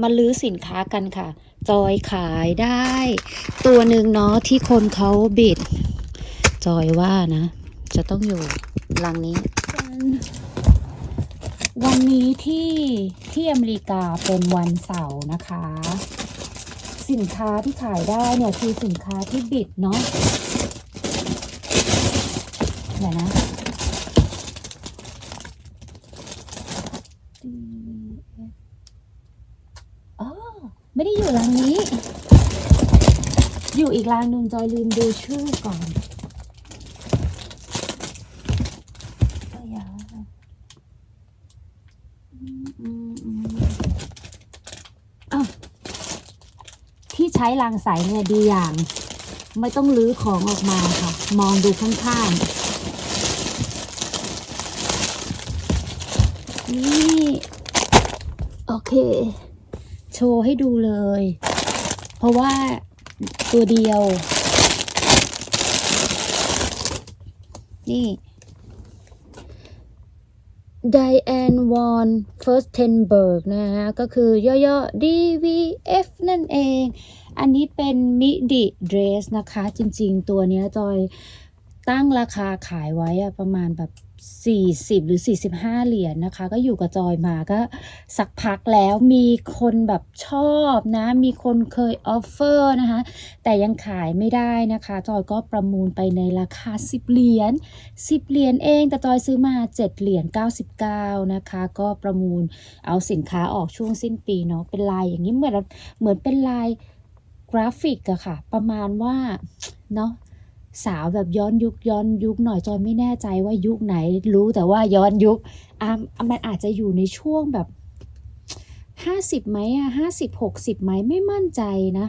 มาลื้อสินค้ากันค่ะ จอยขายได้ ตัวหนึ่งเนาะที่คนเขาบิด จอยว่านะ จะต้องอยู่ลังนี้ วันนี้ที่ที่อเมริกาเป็นวันเสาร์นะคะ สินค้าที่ขายได้เนี่ยคือสินค้าที่บิดเนาะเดี๋ยวนะ อ๋อ ไม่ได้อยู่รางนี้ อีกรางหนึ่งจอยลืมดูชื่อก่อนเอ้ยอย่าอืมอืมอืมอ้าวที่ใช้รางใสเนี่ยดีอย่าง ไม่ต้องลื้อของออกมาค่ะ มองดูข้างๆ นี่ โอเค โชว์ให้ดูเลย เพราะว่า ตัวเดียว นี่ Diane Von Furstenberg นะฮะ ก็คือย่อๆ DVF นั่นเอง อันนี้เป็นมิดิเดรสนะคะ จริงๆ ตัวเนี้ยจอยตั้งราคาขายไว้อะประมาณแบบ 40 หรือ 45 เหรียญนะคะ ก็อยู่กับจอยมาก็สักพักแล้วมีคนแบบชอบนะ มีคนเคยออฟเฟอร์นะคะ แต่ยังขายไม่ได้นะคะ จอยก็ประมูลไปในราคา 10 เหรียญ10 เหรียญเอง แต่จอยซื้อมา 7 เหรียญ99 นะคะ ก็ประมูลเอาสินค้าออกช่วงสิ้นปีเนาะเป็นลายอย่างนี้เหมือนเหมือนเป็นลายกราฟิกอะค่ะ ประมาณว่าเนาะ สาวแบบย้อนยุคย้อนยุคหน่อยจอยไม่แน่ใจว่ายุคไหน รู้แต่ว่าย้อนยุคอะมันอาจจะอยู่ในช่วงแบบห้าสิบไหมอะห้าสิบหกสิบไหมไม่มั่นใจนะ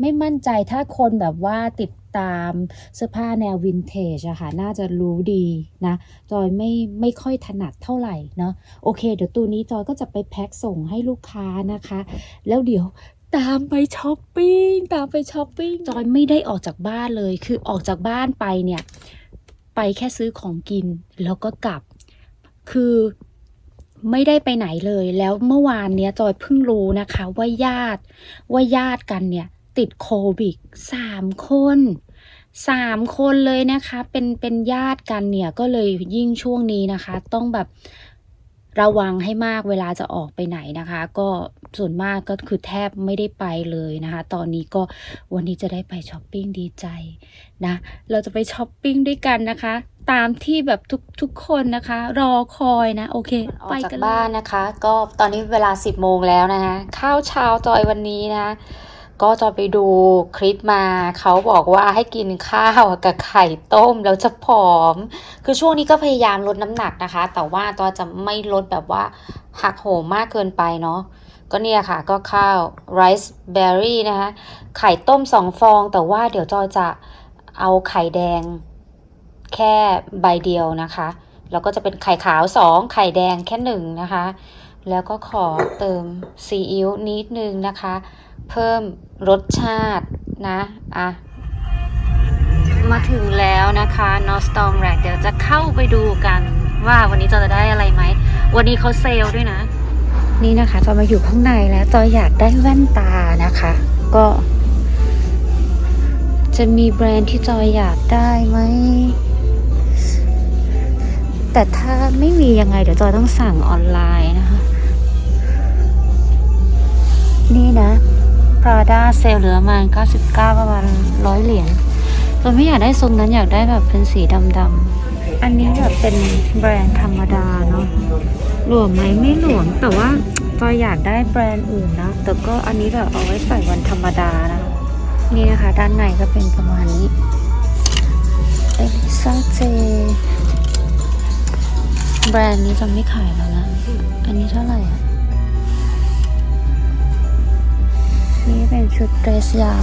ไม่มั่นใจถ้าคนแบบว่าติดตามเสื้อผ้าแนววินเทจอะค่ะ น่าจะรู้ดีนะ จอยไม่ไม่ค่อยถนัดเท่าไหร่เนาะโอเค เดี๋ยวตัวนี้จอยก็จะไปแพ็คส่งให้ลูกค้านะคะ แล้วเดี๋ยว ตามไปช้อปปิ้งตามไปช้อปปิ้งจอยไม่ได้ออกจากบ้านเลย คือออกจากบ้านไปเนี่ย ไปแค่ซื้อของกินแล้วก็กลับ คือไม่ได้ไปไหนเลย แล้วเมื่อวานเนี้ยจอยเพิ่งรู้นะคะ ว่าญาติว่าญาติกันเนี่ย ติดโควิดสามคนสามคนเลยนะคะ เป็นเป็นญาติกันเนี่ยก็เลยยิ่งช่วงนี้นะคะ ต้องแบบ ระวังให้มากเวลาจะออกไปไหนนะคะ ก็ส่วนมากก็คือแทบไม่ได้ไปเลยนะคะ ตอนนี้ก็วันนี้จะได้ไปช้อปปิ้งดีใจนะ เราจะไปช้อปปิ้งด้วยกันนะคะ ตามที่แบบทุกทุกคนนะคะ รอคอยนะ โอเค ไปกันบ้านนะคะ ก็ตอนนี้เวลา 10โมงแล้วนะคะ ข้าวเช้าจอยวันนี้นะ ก็จะไปดูคลิปมา เขาบอกว่าให้กินข้าวกับไข่ต้มแล้วจะผอม คือช่วงนี้ก็พยายามลดน้ำหนักนะคะ แต่ว่าตัวจะไม่ลดแบบว่าหักโหมมากเกินไปเนาะก็เนี่ยค่ะ ก็ข้าวไรซ์เบอร์รี่นะคะ ไข่ต้มสองฟอง แต่ว่าเดี๋ยวจอยจะเอาไข่แดงแค่ใบเดียวนะคะ แล้วก็จะเป็นไข่ขาวสองไข่แดงแค่หนึ่งนะคะ แล้วก็ขอเติมซีอิ๊วนิดนึงนะคะ เพิ่มรสชาตินะอะมาถึงแล้วนะคะนอสตอมแรกเดี๋ยวจะเข้าไปดูกันว่าวันนี้จอจะได้อะไรไหม วันนี้เขาเซลล์ด้วยนะ นี่นะคะจอยมาอยู่ข้างในแล้วจอยอยากได้แว่นตานะคะ ก็ จะมีแบรนด์ที่จอยอยากได้ไหม แต่ถ้าไม่มียังไงเดี๋ยวจอยต้องสั่งออนไลน์นะคะ นี่นะ Prada เซลเหลือมา99 ประมาณร้อยเหรียญจอยไม่อยากได้ทรงนั้นอยากได้แบบเป็นสีดำๆ อันนี้แบบเป็นแบรนด์ธรรมดาเนาะ หลวมไหมไม่หลวม แต่ว่าจอยอยากได้แบรนด์อื่นนะ แต่ก็อันนี้แบบเอาไว้ใส่วันธรรมดานะ นี่นะคะ ด้านในก็เป็นประมาณนี้ เอลิซาเจ แบรนด์นี้จะไม่ขายแล้วนะ อันนี้เท่าไหร่อะ นี่เป็นชุดเดรสยาว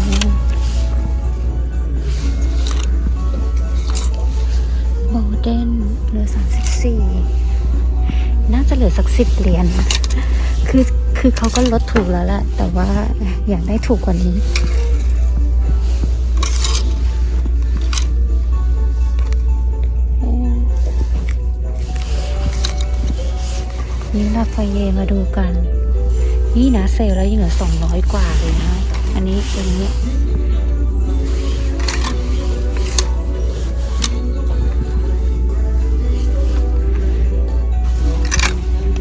โบเดนเหลือสามสิบสี่น่าจะเหลือสักสิบเหรียญคือคือเขาก็ลดถูกแล้วแหละแต่ว่าอยากได้ถูกกว่านี้นี่ลาฟเยมาดูกัน นี่นะเซลล์แล้วยังเหลือสองร้อยกว่าเลยนะ อันนี้ตัวนี้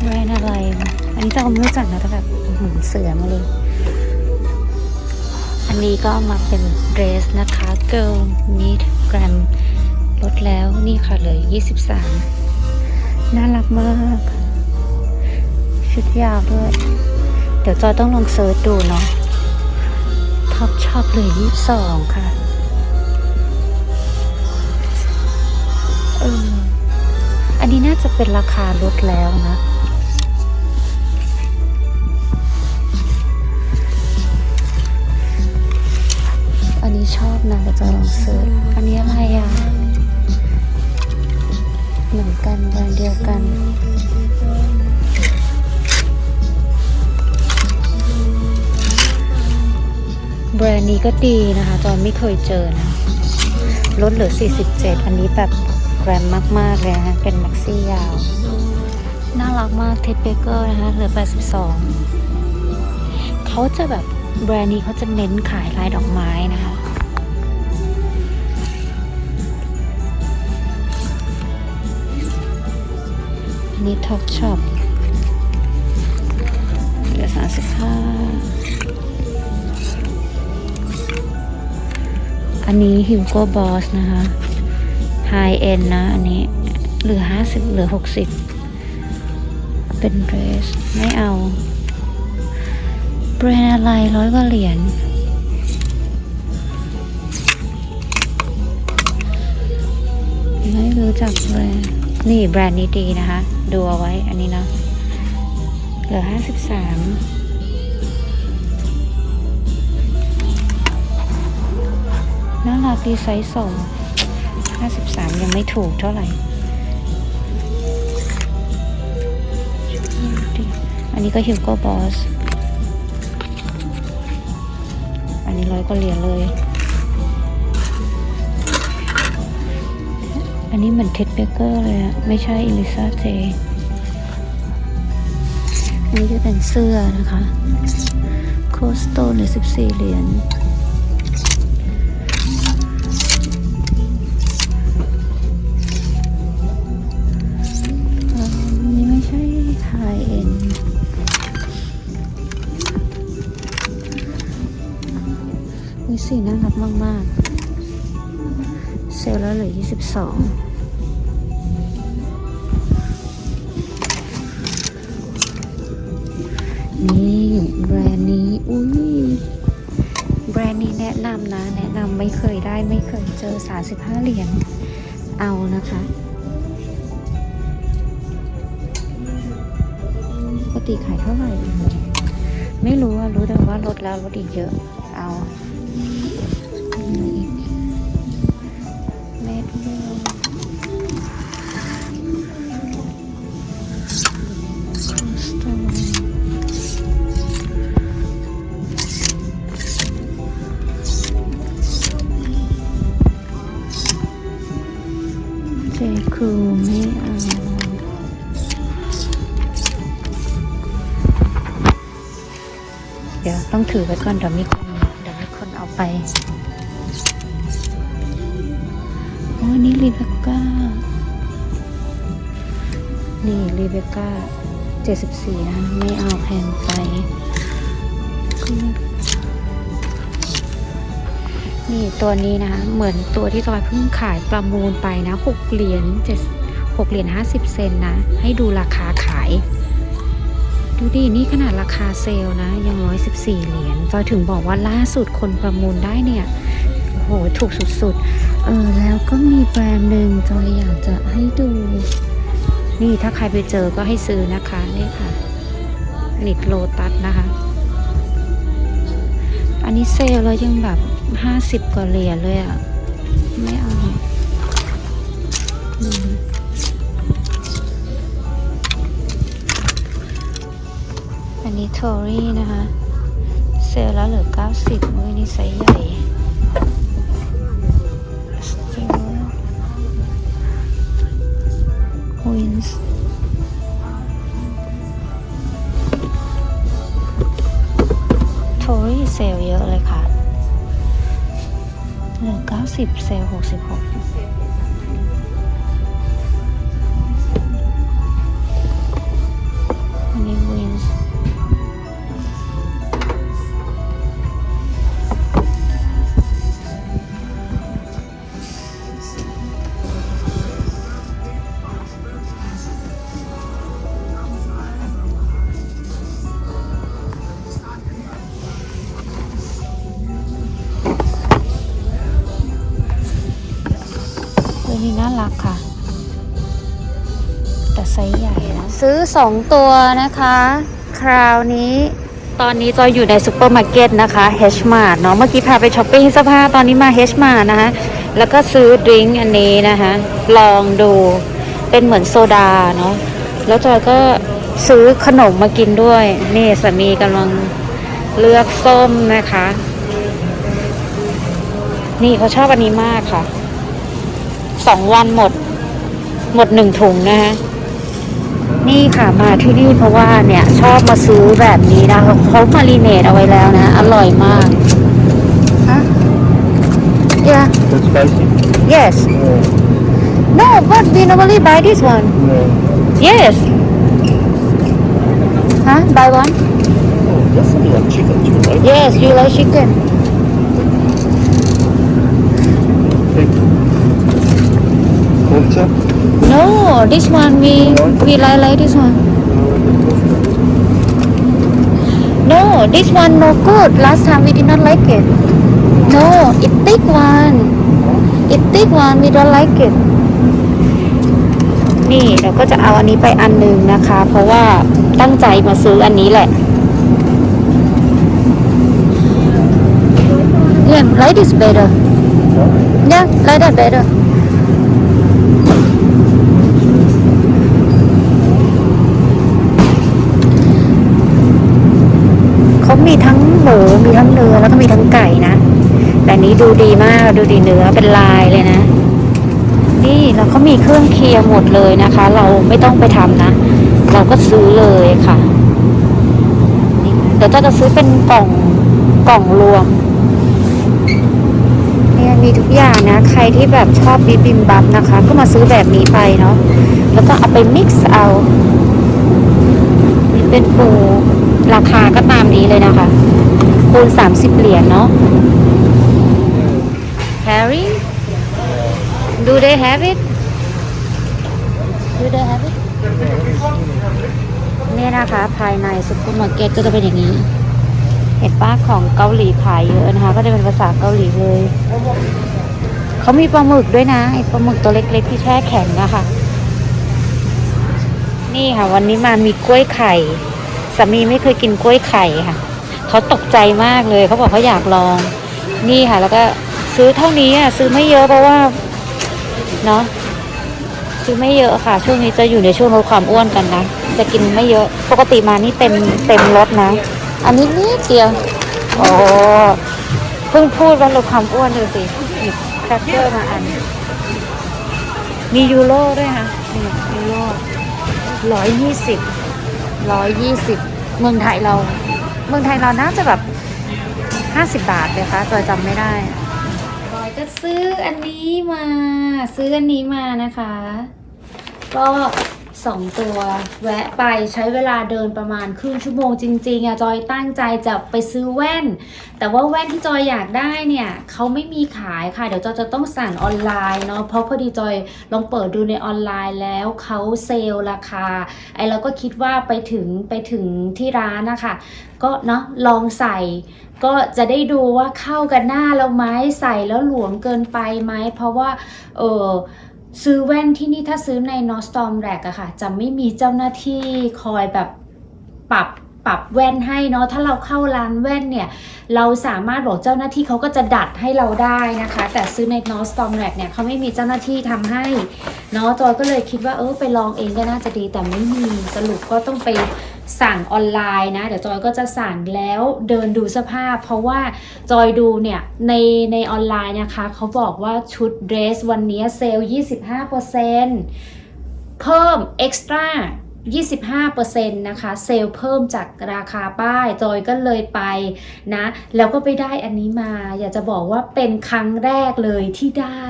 แบรนด์อะไร อันนี้ต้องไม่รู้จักนะแต่แบบเสือมาเลย อันนี้ก็มาเป็นเดรสนะคะ Girl Meet Gram ลดแล้วนี่ค่ะเหลย23 น่ารักมาก ชุดยาวด้วย เดี๋ยวจอยต้องลองเซิร์ชดูเนาะท็อปชอบเลย22ค่ะ เออ อันนี้น่าจะเป็นราคาลดแล้วนะอันนี้ชอบนะเดี๋ยวจะลองซื้ออันนี้อะไรอะ เหมือนกันแบรนด์เดียวกัน แบรนด์นี้ก็ดีนะคะ จอยไม่เคยเจอนะลดเหลือ 47 อันนี้แบบแกรมมาก ๆ เลยนะเป็นแม็กซี่ยาว น่ารักมากเท็ดเบเกอร์นะคะเหลือ 82 เขาจะแบบแบรนด์นี้เขาจะเน้นขายลายดอกไม้นะคะนนี้ท็อปช็อปเหลือ 35 อันนี้ Hugo Boss นะคะ High End นะ อันนี้เหลือ50เหลือ60เป็นเดรส ไม่เอา แบรนด์อะไรร้อยกว่าเหรียญไม่รู้จักแบรนด์นี่แบรนด์นี้ดีนะคะ ดูเอาไว้อันนี้เนาะเหลือ53ารักดีไซส์สอ งห้าสิบสามยังไม่ถูกเท่าไหร่ อันนี้ก็ฮิวโก้บอส อันนี้ร้อยกว่าเหรียญเลย อันนี้เหมือนเท็ดเบเกอร์เลยอะไม่ใช่อิลิซาเจ อันนี้จะเป็นเสื้อนะคะ โคสโตนเหลือสิบสี่เหรียญ สีน่ารักมาก ๆ เซลล์แล้วเหลือ22นี่แบรนด์นี้ อุ้ยแบรนด์นี้แนะนำนะ แนะนำไม่เคยได้ไม่เคยเจอ35เหรียญเอานะคะปกติขายเท่าไหร่ ไม่รู้อะรู้แต่ว่าลดแล้วลดอีกเยอะ เอา เม็ดเดียวสโตนเจครูไม่เอาเดี๋ยวต้องถือไว้ก่อนเดี๋ยวมีคนเดี๋ยวมีคนเอาไป ก้าเจ็ดสิบสี่นะไม่เอาแพงไปนี่ตัวนี้นะคะ เหมือนตัวที่จอยเพิ่งขายประมูลไปนะหกเหรียญเจ็ดหกเหรียญห้าสิบเซนนะ ให้ดูราคาขาย ดูดิ นี่ขนาดราคาเซล์นะ ยังร้อยสิบสี่เหรียญจอยถึงบอกว่าล่าสุดคนประมูลได้เนี่ยโอ้โห ถูกสุดๆ เออ แล้วก็มีแบรนด์หนึ่งจอยอยากจะให้ดู นี่ถ้าใครไปเจอก็ให้ซื้อนะคะนี่ค่ะนิดโลตัสนะคะ อันนี้เซลแล้วยังแบบห้าสิบกว่าเหรียญเลยอะไม่เอาอันนี้โทรี่นะคะ เซลแล้วเหลือ90มือนี่ไซส์ใหญ่ สิบเซลล์หกสิบหก นะซื้อ2ตัวนะคะ คราวนี้ตอนนี้จอยอยู่ในซูเปอร์มาร์เก็ตนะคะ H Mart เนาะเมื่อกี้พาไปช้อปปิ้งเสื้อผ้าตอนนี้มา H Mart นะคะ แล้วก็ซื้อดริงก์อันนี้นะคะ ลองดูเป็นเหมือนโซดาเนาะแล้วจอยก็ซื้อขนมมากินด้วย นี่สามีกำลังเลือกส้มนะคะ นี่เขาชอบอันนี้มากค่ะสองวันหมด หมดหนึ่งถุงนะคะ นี่ค่ะมาที่นี่เพราะว่าเนี่ยชอบมาซื้อแบบนี้นะเขาเขามารีเนตเอาไว้แล้วนะ อร่อยมากฮะ yeah That's spicy? yes No. no but we normally buy this one No. yes huh buy one Oh, that's something like chicken too, right? yes you like chicken Hey. Culture? No this one we we like like this one No, this one no good. Last time we did not like it. No, it thick one. It thick one. We don't like it. นี่เราก็จะเอาอันนี้ไปอันหนึ่งนะคะ เพราะว่าตั้งใจมาซื้ออันนี้แหละ Yeah, like this better. Yeah, like that better. เขามีทั้ง หมูมีทั้งเนื้อแล้วก็มีทั้งไก่นะแต่นี้ดูดีมากดูดีเนื้อเป็นลายเลยนะ นี่แล้วเขามีเครื่องเคียงหมดเลยนะคะ เราไม่ต้องไปทำนะ เราก็ซื้อเลยค่ะเดี๋ยวจะซื้อเป็นกล่องกล่องรวมเนี่ยมีทุกอย่างนะ ใครที่แบบชอบบิบิมบับนะคะ ก็มาซื้อแบบนี้ไปเนาะแล้วก็เอาไปมิกซ์เอา เป็นปูราคาก็ตามนี้เลยนะคะ คูณ 30 เหรียญเนาะ Harry do they have it do they have it เนี่ยนะคะ ภายในซุปเปอร์มาร์เก็ตก็จะเป็นอย่างนี้ เห็นป้าของเกาหลีขายเยอะนะคะ ก็จะเป็นภาษาเกาหลีเลย เขามีปลาหมึกด้วยนะไอปลาหมึกตัวเล็กๆที่แช่แข็งนะคะนี่ค่ะ วันนี้มามีกล้วยไข่สามีไม่เคยกินกล้วยไข่ค่ะ เขาตกใจมากเลยเขาบอกเขาอยากลอง นี่ค่ะ แล้วก็ซื้อเท่านี้อะซื้อไม่เยอะเพราะว่าเนาะซื้อไม่เยอะค่ะ ช่วงนี้จะอยู่ในช่วงลดความอ้วนกันนะจะกินไม่เยอะปกติมานี่เต็มเต็มรถนะ อันนี้นิดเดียวโอ้เพิ่งพูดว่าลดความอ้วนดูสิหยิบแครกเกอร์มาอัน มียูโรด้วยค่ะนี่ยูโรร้อยยี่สิบร้อยยี่สิบเมืองไทยเรา เมืองไทยเราน่าจะแบบห้าสิบบาทเลยคะตัวจำไม่ได้บอยก็ซื้ออันนี้มา ซื้ออันนี้มานะคะ ก็ สองตัว แวะไปใช้เวลาเดินประมาณครึ่งชั่วโมงจริงๆอะจอยตั้งใจจะไปซื้อแว่น แต่ว่าแว่นที่จอยอยากได้เนี่ยเขาไม่มีขายค่ะ เดี๋ยวจอยจะต้องสั่งออนไลน์เนาะเพราะพอดีจอยลองเปิดดูในออนไลน์แล้วเขาเซลล์ราคาไอเราก็คิดว่าไปถึงไปถึงที่ร้านนะคะก็เนาะลองใส่ก็จะได้ดูว่าเข้ากันหน้าเราไหมใส่แล้วหลวมเกินไปไหมเพราะว่าเออ ซื้อแว่นที่นี่ถ้าซื้อใน n o s t o r m r a c อะค่ะ จะไม่มีเจ้าหน้าที่คอยแบบปรับปรับแว่นให้เนาะถ้าเราเข้าร้านแว่นเนี่ย เราสามารถบอกเจ้าหน้าที่เขาก็จะดัดให้เราได้นะคะ แต่ซื้อใน n o s t o r m r a c เนี่ยเขาไม่มีเจ้าหน้าที่ทำให้เนาะจอยก็เลยคิดว่าเออไปลองเองก็น่าจะดีแต่ไม่มีสรุปก็ต้องไป สั่งออนไลน์นะเดี๋ยวจอยก็จะสั่งแล้วเดินดูเสภาพเพราะว่าจอยดูเนี่ยในในออนไลน์นะคะเขาบอกว่าชุดเดรสวันนี้เซลล์25%เพิ่มเอ็กซ์ตร้า 25%นะคะเซลล์เพิ่มจากราคาป้ายจอยก็เลยไปนะ แล้วก็ไปได้อันนี้มา อยากจะบอกว่าเป็นครั้งแรกเลยที่ได้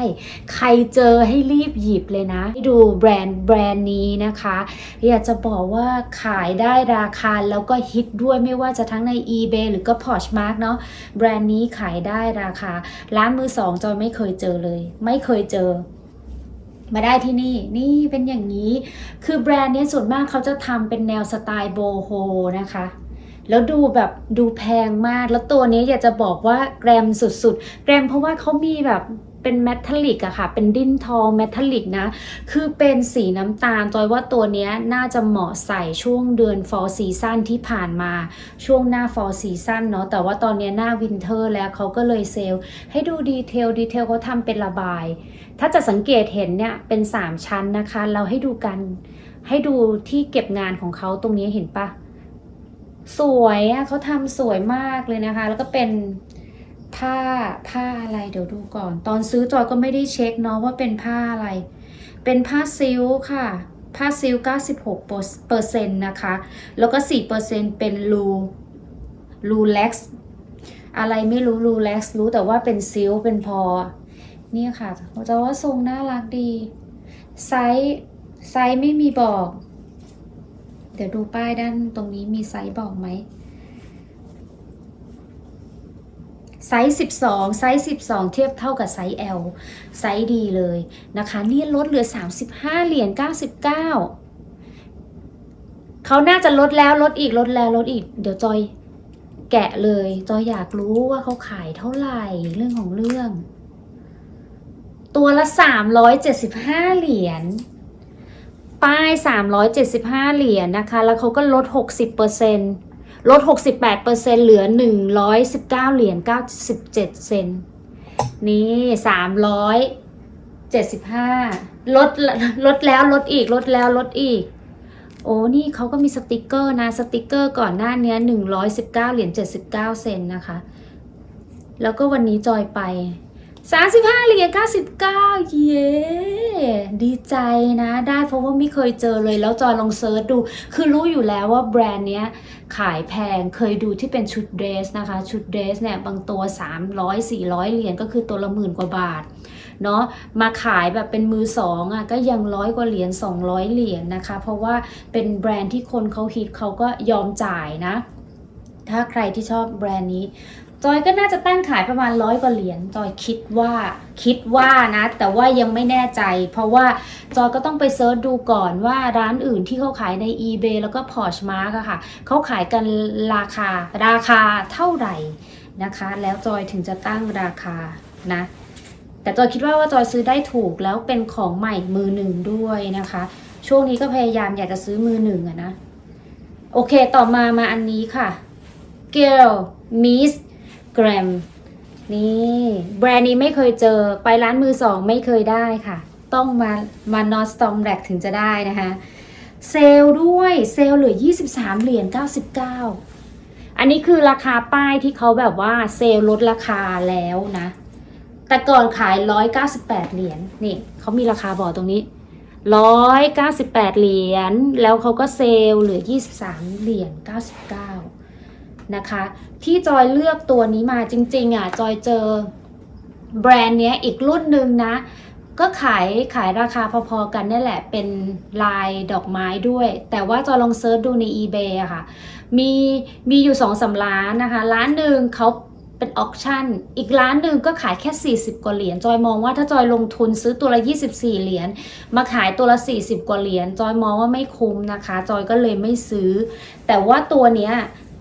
ใครเจอให้รีบหยิบเลยนะให้ดูแบรนด์แบรนด์นี้นะคะ อยากจะบอกว่าขายได้ราคาแล้วก็ฮิตด้วยไม่ว่าจะทั้งใน eBay หรือก็ Poshmark เนาะแบรนด์นี้ขายได้ราคา ร้านมือสองจอยไม่เคยเจอเลย ไม่เคยเจอ มาได้ที่นี่นี่เป็นอย่างนี้ คือแบรนด์นี้ส่วนมากเขาจะทำเป็นแนวสไตล์โบโฮนะคะแล้วดูแบบดูแพงมาก แล้วตัวนี้อยากจะบอกว่าแกรมสุดๆ แกรมเพราะว่าเขามีแบบ เป็นเมทัลลิกอะค่ะ เป็นดิ้นทองเมทัลลิกนะ คือเป็นสีน้ำตาล จอยว่าตัวนี้น่าจะเหมาะใส่ช่วงเดือน fall season ที่ผ่านมา ช่วงหน้า fall season เนาะ แต่ว่าตอนนี้หน้า winter แล้วเขาก็เลยเซลล์ให้ดูดีเทล ดีเทลเขาทำเป็นระบาย ถ้าจะสังเกตเห็นเนี่ยเป็น 3 ชั้นนะคะ เราให้ดูกัน ให้ดูที่เก็บงานของเขาตรงนี้เห็นปะสวยอะเขาทำสวยมากเลยนะคะ แล้วก็เป็น ผ้าผ้าอะไรเดี๋ยวดูก่อน ตอนซื้อจอยก็ไม่ได้เช็คเนาะว่าเป็นผ้าอะไร เป็นผ้าซิลค่ะ ผ้าซิล96เปอร์เซ็นต์นะคะ แล้วก็4เปอร์เซ็นต์เป็นลูลูเล็กอะไรไม่รู้ลูเล็กรู้แต่ว่าเป็นซิลเป็นพอ เนี่ยค่ะจะว่าทรงน่ารักดีไซส์ไซส์ไม่มีบอก เดี๋ยวดูป้ายด้านตรงนี้มีไซส์บอกไหม ไซส์ 12 ไซส์ 12 เทียบเท่ากับไซส์ L ไซส์ดีเลยนะคะ นี่ลดเหลือ 35 เหรียญ 99 เขาน่าจะลดแล้วลดอีกลดแล้วลดอีก เดี๋ยวจอยแกะเลย จอยอยากรู้ว่าเขาขายเท่าไหร่เรื่องของเรื่อง ตัวละ 375 เหรียญ ป้าย 375 เหรียญนะคะ แล้วเขาก็ลด 60% ลด 68%เหลือ 119 เหรียญ97 เซน นี่ 375 ลด ลดแล้วลดอีก ลดแล้วลดอีก โอ้ นี่เขาก็มีสติกเกอร์นะ สติกเกอร์ก่อนหน้านี้ 119 เหรียญ79 เซนนะคะ แล้วก็วันนี้จอยไป 35เหรียญ99 เย้ดีใจนะ ได้เพราะว่าไม่เคยเจอเลยแล้วจอยลองเซิร์ชดู คือรู้อยู่แล้วว่าแบรนด์เนี้ยขายแพงเคยดูที่เป็นชุดเดรสนะคะ ชุดเดรสเนี่ย บางตัว 300 400 เหรียญก็คือตัวละหมื่นกว่าบาทเนาะมาขายแบบเป็นมือสองอะก็ยังร้อยกว่าเหรียญ200 เหรียญนะคะ เพราะว่าเป็นแบรนด์ที่คนเขาฮิตเขาก็ยอมจ่ายนะ ถ้าใครที่ชอบแบรนด์นี้ จอยก็น่าจะตั้งขายประมาณร้อยกว่าเหรียญจอยคิดว่าคิดว่านะ แต่ว่ายังไม่แน่ใจ เพราะว่าจอยก็ต้องไปเซิร์ชดูก่อนว่าร้านอื่นที่เขาขายใน eBay แล้วก็ Poshmark อะค่ะเขาขายกันราคาราคาเท่าไหร่นะคะ แล้วจอยถึงจะตั้งราคานะ แต่จอยคิดว่าว่าจอยซื้อได้ถูกแล้วเป็นของใหม่มือหนึ่งด้วยนะคะ ช่วงนี้ก็พยายามอยากจะซื้อมือหนึ่งอะนะ โอเคต่อมามาอันนี้ค่ะ Girl Miss Gram นี่แบรนด์นี้ไม่เคยเจอไปร้านมือสองไม่เคยได้ค่ะ ต้องมามานอสตอมแรกถึงจะได้นะคะ เซลล์ด้วยเซลล์เหลือ 23 เหรียญ99 อันนี้คือราคาป้ายที่เขาแบบว่าเซลล์ลดราคาแล้วนะ แต่ก่อนขาย 198 เหรียญนี่เขามีราคาบอกตรงนี้198เหรียญ แล้วเขาก็เซลล์เหลือ23เหรียญ99 นะคะ ที่จอยเลือกตัวนี้มาจริงๆอะจอยเจอแบรนด์เนี้ยอีกรุ่นหนึ่งนะ ก็ขายขายราคาพอๆกันนี่แหละเป็นลายดอกไม้ด้วย แต่ว่าจอยลองเซิร์ชดูใน eBay อะค่ะ มีมีอยู่สองสาร้านนะคะ ร้านหนึ่งเขาเป็นออคชั่น อีกร้านหนึ่งก็ขายแค่ 40 กว่าเหรียญ จอยมองว่าถ้าจอยลงทุนซื้อตัวละ 24 เหรียญ มาขายตัวละ 40 กว่าเหรียญ จอยมองว่าไม่คุ้มนะคะ จอยก็เลยไม่ซื้อ แต่ว่าตัวเนี้ย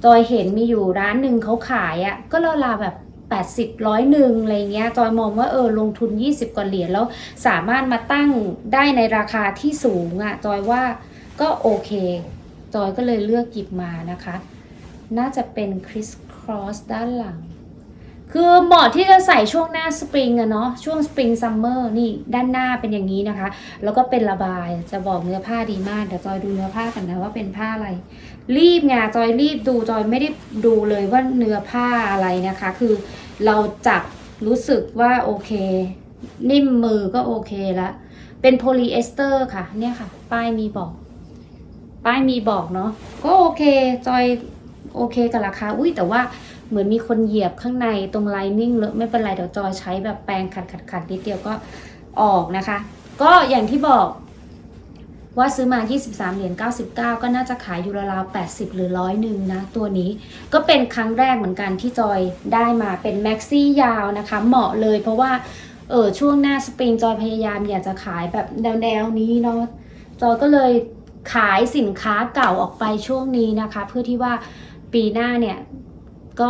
จอยเห็นมีอยู่ร้านหนึ่งเขาขายอะ่ะก็ราลาแบบ80ร้อยหนึ่งอะไรเงี้ยจอยมองว่าเออลงทุน 20กว่าเหรียญแล้วสามารถมาตั้งได้ในราคาที่สูงอะ่ะจอยว่าก็โอเค จอยก็เลยเลือกหยิบมานะคะ น่าจะเป็นคริสครอสด้านหลัง คือเหมาะที่จะใส่ช่วงหน้าสปริงอะเนาะช่วงสปริงซัมเมอร์นี่ด้านหน้าเป็นอย่างนี้นะคะ แล้วก็เป็นระบายจะบอกเนื้อผ้าดีมากเดี๋ยวจอยดูเนื้อผ้ากันนะว่าเป็นผ้าอะไร รีบไงจอยรีบดูจอยไม่ได้ดูเลยว่าเนื้อผ้าอะไรนะคะ คือเราจับรู้สึกว่าโอเค นิ่มมือก็โอเคแล้วเป็นโพลีเอสเตอร์ค่ะเนี่ยค่ะ ป้ายมีบอก ป้ายมีบอกเนาะก็โอเคจอยโอเคกับราคาอุ้ยแต่ว่า เหมือนมีคนเหยียบข้างในตรงไลนิ่งเลอะไม่เป็นไรเดี๋ยวจอยใช้แบบแปรงขัดขัดขัดนิดเดียวก็ออกนะคะ ก็อย่างที่บอกว่าซื้อมา 23 เหรียญ 99 ก็น่าจะขายอยู่ราวๆ80 หรือร้อยหนึ่งนะ ตัวนี้ก็เป็นครั้งแรกเหมือนกันที่จอยได้มาเป็นแม็กซี่ยาวนะคะ เหมาะเลยเพราะว่า เออช่วงหน้าสปริงจอยพยายามอยากจะขายแบบแนวๆนี้เนาะ จอยก็เลยขายสินค้าเก่าออกไปช่วงนี้นะคะ เพื่อที่ว่าปีหน้าเนี่ย ก็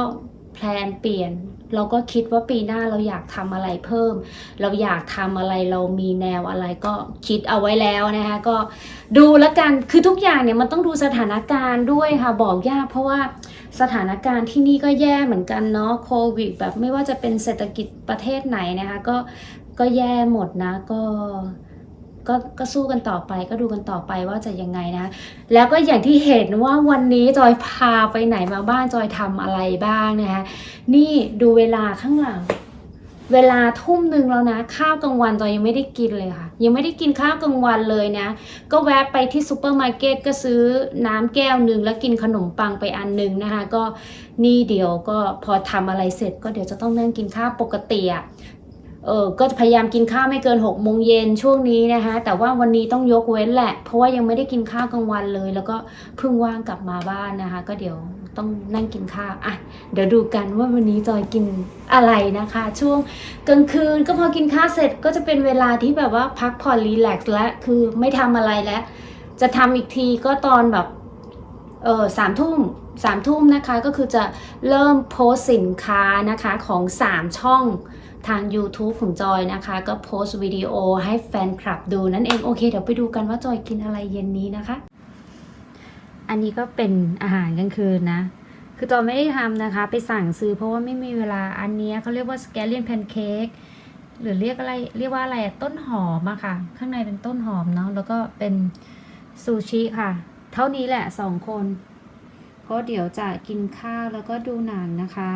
แพลนเปลี่ยน เราก็คิดว่าปีหน้าเราอยากทำอะไรเพิ่ม เราอยากทำอะไรเรามีแนวอะไรก็คิดเอาไว้แล้วนะคะก็ดูแล้วกันคือทุกอย่างเนี่ยมันต้องดูสถานการณ์ด้วยค่ะบอกยากเพราะว่าสถานการณ์ที่นี่ก็แย่เหมือนกันเนาะโควิดแบบไม่ว่าจะเป็นเศรษฐกิจประเทศไหนนะคะก็ก็แย่หมดนะก็ ก็ก็สู้กันต่อไปก็ดูกันต่อไปว่าจะยังไงนะ แล้วก็อย่างที่เห็นว่าวันนี้จอยพาไปไหนมาบ้างจอยทำอะไรบ้างนะคะนี่ดูเวลาข้างหลัง เวลาทุ่มหนึ่งแล้วนะ ข้าวกลางวันจอยยังไม่ได้กินเลยค่ะ ยังไม่ได้กินข้าวกลางวันเลยนะ ก็แวะไปที่ซูเปอร์มาร์เก็ตก็ซื้อน้ำแก้วหนึ่งแล้วกินขนมปังไปอันหนึ่งนะคะ ก็นี่เดี๋ยวก็พอทำอะไรเสร็จก็เดี๋ยวจะต้องนั่งกินข้าวปกติอะ เออก็จะพยายามกินข้าวไม่เกิน6กโมงเย็นช่วงนี้นะคะ แต่ว่าวันนี้ต้องยกเว้นแหละ เพราะว่ายังไม่ได้กินข้าวกลางวันเลย แล้วก็เพิ่งว่างกลับมาบ้านนะคะ ก็เดี๋ยวต้องนั่งกินข้าวอะเดี๋ยวดูกันว่าวันนี้จอยกินอะไรนะคะ ช่วงกลางคืนก็พอกินข้าวเสร็จก็จะเป็นเวลาที่แบบว่าพักผ่อนรีแลกซ์และคือไม่ทำอะไรแล้ว จะทำอีกทีก็ตอนแบบเออสามทุ่มสามทุ่มนะคะก็คือจะเริ่มโพสสินค้านะคะของ 3 ช่อง ทาง YouTube ของจอยนะคะ ก็โพสต์วิดีโอให้แฟนคลับดูนั่นเองโอเค เดี๋ยวไปดูกันว่าจอยกินอะไรเย็นนี้นะคะ อันนี้ก็เป็นอาหารกลางคืนนะ คือจอยไม่ได้ทำนะคะ ไปสั่งซื้อเพราะว่าไม่มีเวลาอันนี้เขาเรียกว่าสแกลเลียนแพนเค้กหรือเรียกอะไรเรียกว่าอะไรต้นหอมอะค่ะ ข้างในเป็นต้นหอมเนาะแล้วก็เป็นซูชิค่ะ เท่านี้แหละสองคน ก็เดี๋ยวจะกินข้าวแล้วก็ดูหนังนะคะ